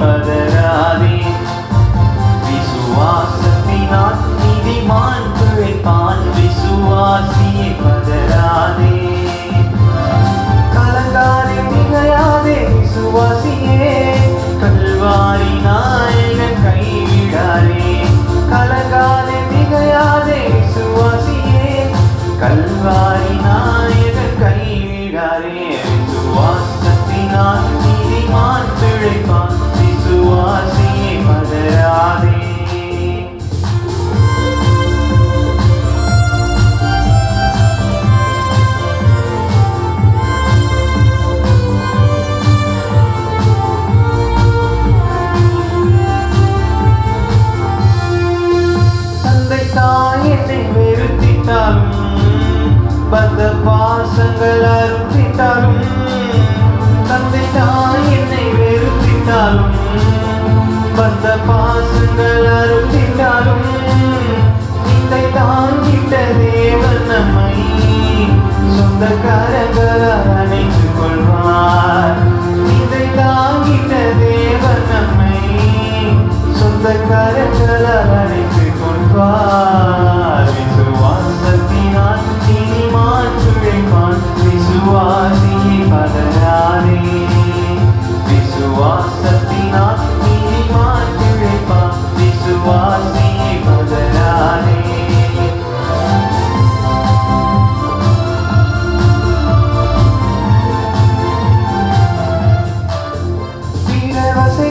பதறாதே விசுவாசத்தினால் நீதிமான் பிழைப்பான் விசுவாசியை பதறாதே கலங்காதே திகையாதே விசுவாசியே. கல்வாரி நாயகன் கைவிடாரே கலங்காதே திகையாதே நீதிமான் பிழைப்பான் வெறுத்திட்டாலும் பந்த பாசங்கள் அருந்திட்டாலும் சொந்தக்காரங்க அணைத்து கொள்வார் இதை தாங்கிட்ட தேவன் நம்மை சொந்தக்காரங்கள் அணைத்து கொள்வார். விசுவாசத்தினால் இனி மாற்றுழைப்பான் விசுவாசியை பல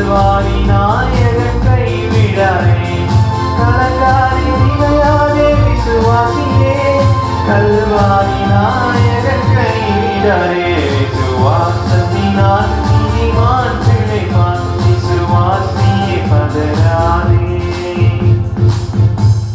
கல்வாரி நாயகன் கைவிடாதே கலங்காரி இணையாதே விசுவாசியே. கல்வாரி நாயகன் கைவிடாதே விசுவாசத்தினால்